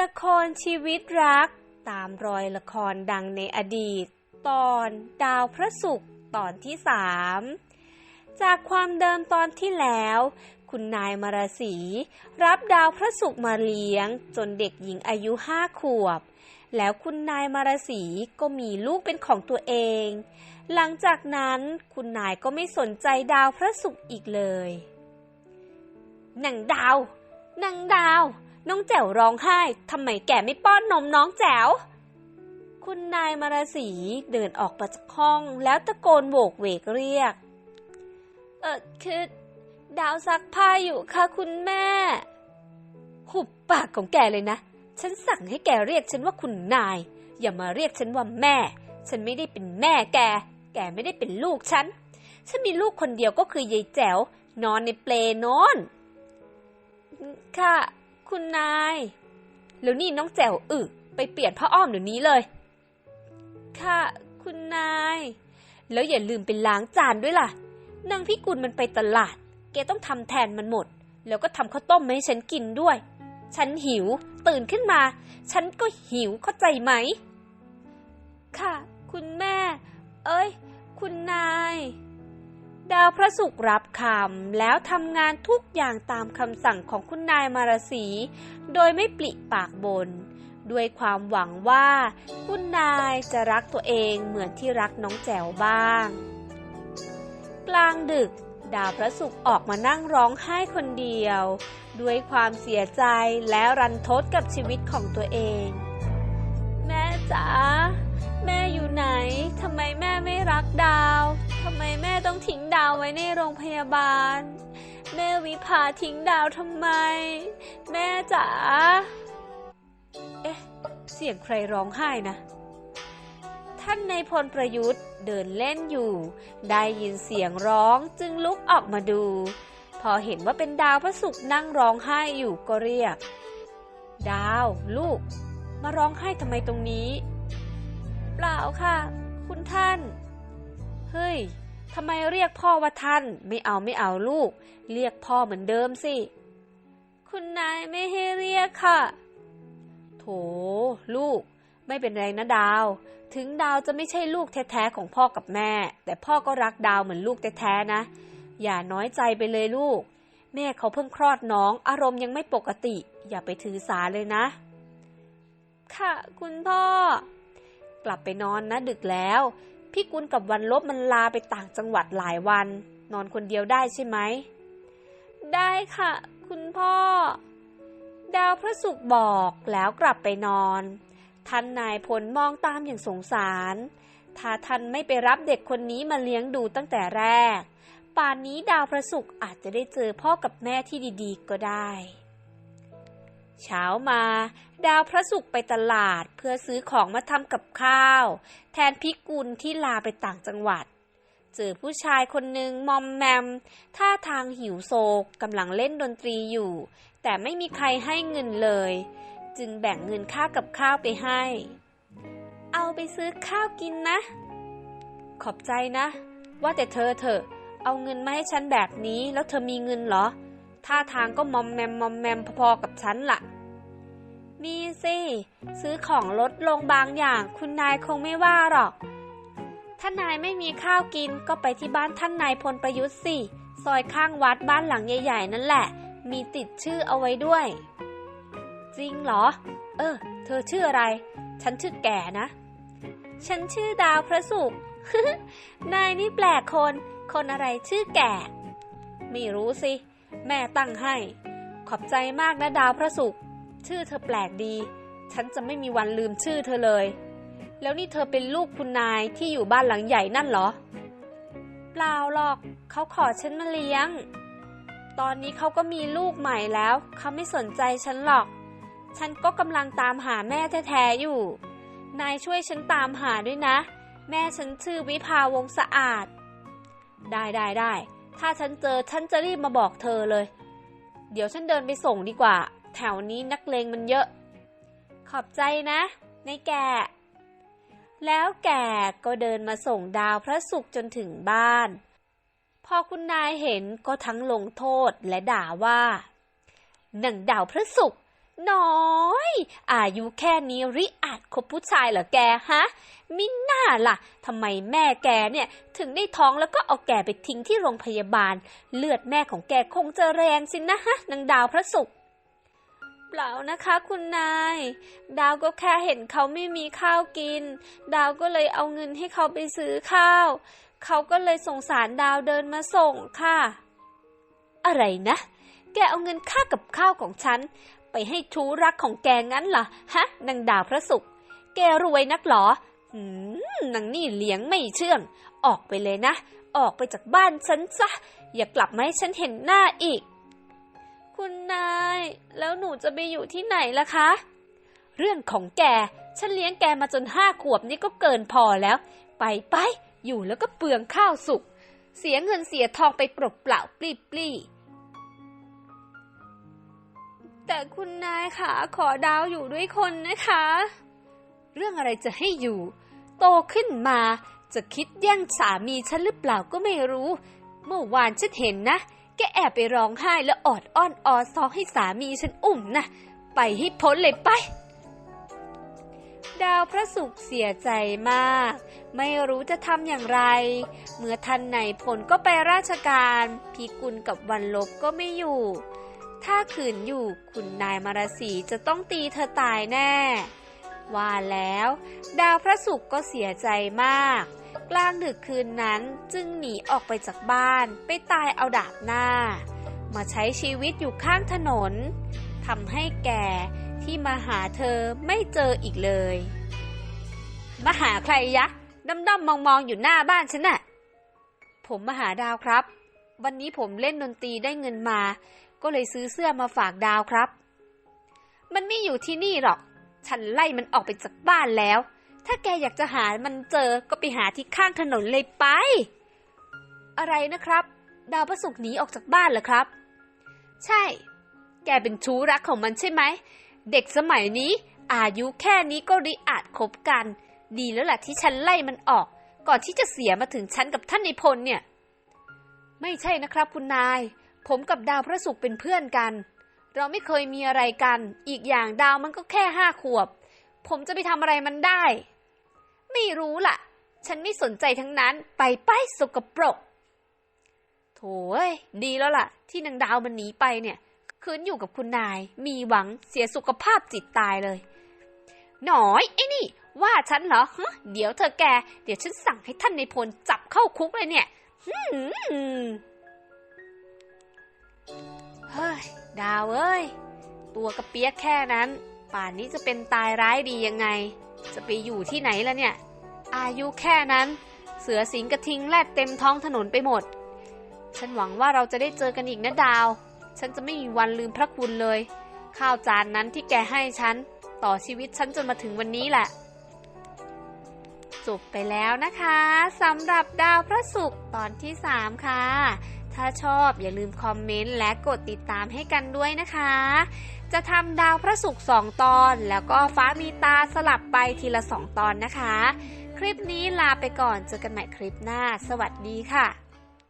ละครชีวิตรัก ตามรอยละครดังในอดีต ตอนดาวพระศุกร์ตอนที่สามจากความเดิมตอนที่แล้ว คุณนายมาราศีรับดาวพระศุกร์มาเลี้ยง จนเด็กหญิงอายุห้าขวบ แล้วคุณนายมาราศีก็มีลูกเป็นของตัวเอง หลังจากนั้นคุณนายก็ไม่สนใจดาวพระศุกร์อีกเลยหนังดาวหนังดาว น้องแจ๋วร้องไห้ทำไมแกไม่ป้อนนมน้องแจ๋ว คุณนายมาราศีเดินออกมาจากห้องแล้วตะโกนโบกเวกเรียก เออคือดาวซักผ้าอยู่ค่ะคุณแม่ หุบปากของแกเลยนะ ฉันสั่งให้แกเรียกฉันว่าคุณนาย อย่ามาเรียกฉันว่าแม่ ฉันไม่ได้เป็นแม่แก แกไม่ได้เป็นลูกฉัน ฉันมีลูกคนเดียวก็คือยายแจ๋วนอนในเปลนอน ค่ะ คุณนาย แล้วนี่น้องแจ๋วอึไปเปลี่ยนผ้าอ้อมเดี๋ยวนี้เลย ค่ะ คุณนาย แล้วอย่าลืมไปล้างจานด้วยล่ะ นางพิกุลมันไปตลาด แกต้องทำแทนมันหมด แล้วก็ทำข้าวต้มมาให้ฉันกินด้วย ฉันหิว ตื่นขึ้นมา ฉันก็หิวเข้าใจไหม ค่ะ คุณแม่ ดาวพระศุกร์รับคำแล้วทำงานทุกอย่างตามคำสั่งของคุณนายมาราศีโดยไม่ปลิปากบน ด้วยความหวังว่า คุณนายจะรักตัวเองเหมือนที่รักน้องแจ๋วบ้าง กลางดึก ดาวพระศุกร์ออกมานั่งร้องไห้คนเดียว ด้วยความเสียใจและรันทดกับชีวิตของตัวเอง แม่จ๋าแม่อยู่ไหนทำไมแม่ไม่รักดาว ทำไมแม่ต้องทิ้งดาวไว้ในโรงพยาบาล แม่วิภาทิ้งดาวทำไม แม่จ๋า เอ๊ะ เสียงใครร้องไห้นะ ท่านในายพลประยุทธ์เดินเล่นอยู่ ได้ยินเสียงร้องจึงลุกออกมาดู พอเห็นว่าเป็นดาวพระศุกร์นั่งร้องไห้อยู่ก็เรียก ดาวลูก มาร้องไห้ทำไมตรงนี้ เปล่าค่ะ คุณท่าน เฮ้ยทำไมเรียกพ่อว่าท่าน ไม่เอาไม่เอาลูก เรียกพ่อเหมือนเดิมสิ คุณนายไม่ให้เรียกค่ะ โถ ลูก ไม่เป็นไรนะดาว ถึงดาวจะไม่ใช่ลูกแท้ๆของพ่อกับแม่ แต่พ่อก็รักดาวเหมือนลูกแท้ๆนะ อย่าน้อยใจไปเลยลูก แม่เขาเพิ่งคลอดน้อง อารมณ์ยังไม่ปกติ อย่าไปถือสาเลยนะ ค่ะ คุณพ่อกลับไปนอนนะดึกแล้ว พี่กุลกับวันลบมันลาไปต่างจังหวัดหลายวัน นอนคนเดียวได้ใช่ไหม ได้ค่ะ คุณพ่อ ดาวพระศุกร์บอกแล้วกลับไปนอน ท่านนายพลมองตามอย่างสงสาร ถ้าท่านไม่ไปรับเด็กคนนี้มาเลี้ยงดูตั้งแต่แรก ป่านนี้ดาวพระศุกร์อาจจะได้เจอพ่อกับแม่ที่ดี ๆ ก็ได้ เช้ามา ดาวพระศุกร์ไปตลาดเพื่อซื้อของมาทำกับข้าว แทนพิกุลที่ลาไปต่างจังหวัด เจอผู้ชายคนหนึ่งมอมแมม ท่าทางหิวโซกกำลังเล่นดนตรีอยู่ แต่ไม่มีใครให้เงินเลย จึงแบ่งเงินค่ากับข้าวไปให้ เอาไปซื้อข้าวกินนะ ขอบใจนะ ว่าแต่เธอเถอะ เอาเงินมาให้ฉันแบบนี้แล้วเธอมีเงินเหรอ ท่าทางก็มอมแมมมอมแมมพอๆกับฉันล่ะ มีสิ ซื้อของลดลงบางอย่าง คุณนายคงไม่ว่าหรอกถ้านายไม่มีข้าวกินก็ไปที่บ้านท่านนายพลประยุทธ์สิ ซอยข้างวัดบ้านหลังใหญ่ ๆ นั่นแหละ มีติดชื่อเอาไว้ด้วย จริงเหรอ เออ เธอชื่ออะไร ฉันชื่อแก่นะ ฉันชื่อดาวพระศุกร์นายนี่แปลกคน คนอะไรชื่อแก่ ไม่รู้สิ แม่ตั้งให้ ขอบใจมากนะดาวพระศุกร์ชื่อเธอแปลกดี ฉันจะไม่มีวันลืมชื่อเธอเลย แล้วนี่เธอเป็นลูกคุณนายที่อยู่บ้านหลังใหญ่นั่นเหรอ เปล่าหรอก เขาขอฉันมาเลี้ยง ตอนนี้เขาก็มีลูกใหม่แล้ว เขาไม่สนใจฉันหรอก ฉันก็กำลังตามหาแม่แท้ๆอยู่ นายช่วยฉันตามหาด้วยนะ แม่ฉันชื่อวิภาวงศสะอาด ได้ได้ได้ ถ้าฉันเจอฉันจะรีบมาบอกเธอเลย เดี๋ยวฉันเดินไปส่งดีกว่า แถวนี้นักเลงมันเยอะ ขอบใจนะในแก่แล้วแก่ก็เดินมาส่งดาวพระศุกร์จนถึงบ้าน พอคุณนายเห็นก็ทั้งลงโทษและด่าว่าหนังดาวพระศุกร์ น้อย อายุแค่นี้ริอาจคบผู้ชายเหรอแกฮะมิน่าล่ะทำไมแม่แกเนี่ยถึงได้ท้องแล้วก็เอาแกไปทิ้งที่โรงพยาบาล เลือดแม่ของแกคงจะแรงสินะฮะนางดาวพระศุกร์เปล่านะคะคุณนาย ดาวก็แค่เห็นเขาไม่มีข้าวกิน ดาวก็เลยเอาเงินให้เขาไปซื้อข้าว เขาก็เลยสงสารดาวเดินมาส่งค่ะ อะไรนะ แกเอาเงินค่ากับข้าวของฉัน ไปให้ชู้รักของแกงั้นเหรอฮะนางดาวพระศุกร์แกรวยนักหรอหืมนางนี่เลี้ยงไม่เชื่อง ออกไปเลยนะ ออกไปจากบ้านฉันซะ อย่ากลับมาให้ฉันเห็นหน้าอีก คุณนาย แล้วหนูจะไปอยู่ที่ไหนล่ะคะ เรื่องของแก ฉันเลี้ยงแกมาจนห้าขวบนี่ก็เกินพอแล้ว ไปไป อยู่แล้วก็เปลืองข้าวสุก เสียเงินเสียทองไปเปล่าเปล่าๆปลี่ปลี่ๆ แต่คุณนายค่ะขอดาวอยู่ด้วยคนนะคะ เรื่องอะไรจะให้อยู่ โตขึ้นมาจะคิดแย่งสามีฉันหรือเปล่าก็ไม่รู้ เมื่อวานฉันเห็นนะ แกแอบไปร้องไห้แล้วออดอ้อนออซองให้สามีฉันอุ้มนะ ไปให้พ้นเลยไป ดาวพระศุกร์เสียใจมาก ไม่รู้จะทำอย่างไร เมื่อทันไหนผลก็ไปราชการ พีกุลกับวันลบก็ไม่อยู่ ถ้าขืนอยู่คุณนายมาราศีจะต้องตีเธอตายแน่ ว่าแล้ว ดาวพระศุกร์ก็เสียใจมาก กลางดึกคืนนั้นจึงหนีออกไปจากบ้าน ไปตายเอาดาบหน้า มาใช้ชีวิตอยู่ข้างถนนทำให้แกที่มาหาเธอไม่เจออีกเลย มาหาใครยะด้อมๆมองๆอยู่หน้าบ้านฉันน่ะ ผมมาหาดาวครับ วันนี้ผมเล่นดนตรีได้เงินมา ก็เลยซื้อเสื้อมาฝากดาวครับ มันไม่อยู่ที่นี่หรอก ฉันไล่มันออกไปจากบ้านแล้ว ถ้าแกอยากจะหามันเจอก็ไปหาที่ข้างถนนเลยไป อะไรนะครับ ดาวประสุกร์หนีออกจากบ้านเหรอครับ ใช่ แกเป็นชู้รักของมันใช่ไหม เด็กสมัยนี้ อายุแค่นี้ก็ริอาจคบกัน ดีแล้วแหละที่ฉันไล่มันออก ก่อนที่จะเสียมาถึงฉันกับท่านในพลเนี่ย ไม่ใช่นะครับคุณนาย ผมกับดาวพระศุกร์เป็นเพื่อนกัน เราไม่เคยมีอะไรกัน อีกอย่างดาวมันก็แค่ห้าขวบ ผมจะไปทำอะไรมันได้ ไม่รู้ล่ะ ฉันไม่สนใจทั้งนั้น ไปไปสกปรก โถ่เอ้ยดีแล้วล่ะ ที่นางดาวมันหนีไปเนี่ย คืนอยู่กับคุณนาย มีหวังเสียสุขภาพจิตตายเลย หน่อย ไอ้นี่ ว่าฉันเหรอฮเดี๋ยวเธอแก เดี๋ยวฉันสั่งให้ท่านในพลจับเข้าคุกเลยเนี่ยหืม เฮ้ย ดาวเอ้ย ตัวกระเปียกแค่นั้น ป่านนี้จะเป็นตายร้ายดียังไง จะไปอยู่ที่ไหนล่ะเนี่ย อายุแค่นั้น เสือสิงกระทิงแลดเต็มท้องถนนไปหมด ฉันหวังว่าเราจะได้เจอกันอีกนะดาว ฉันจะไม่มีวันลืมพระคุณเลย ข้าวจานนั้นที่แกให้ฉัน ต่อชีวิตฉันจนมาถึงวันนี้แหละ จบไปแล้วนะคะสำหรับดาวพระศุกร์ตอนที่ 3 ค่ะ ถ้าชอบอย่าลืมคอมเมนต์และกดติดตามให้กันด้วยนะคะ จะทำดาวพระศุกร์2ตอน แล้วก็ฟ้ามีตาสลับไปทีละ 2 ตอนนะคะ คลิปนี้ลาไปก่อนเจอกันใหม่คลิปหน้า สวัสดีค่ะ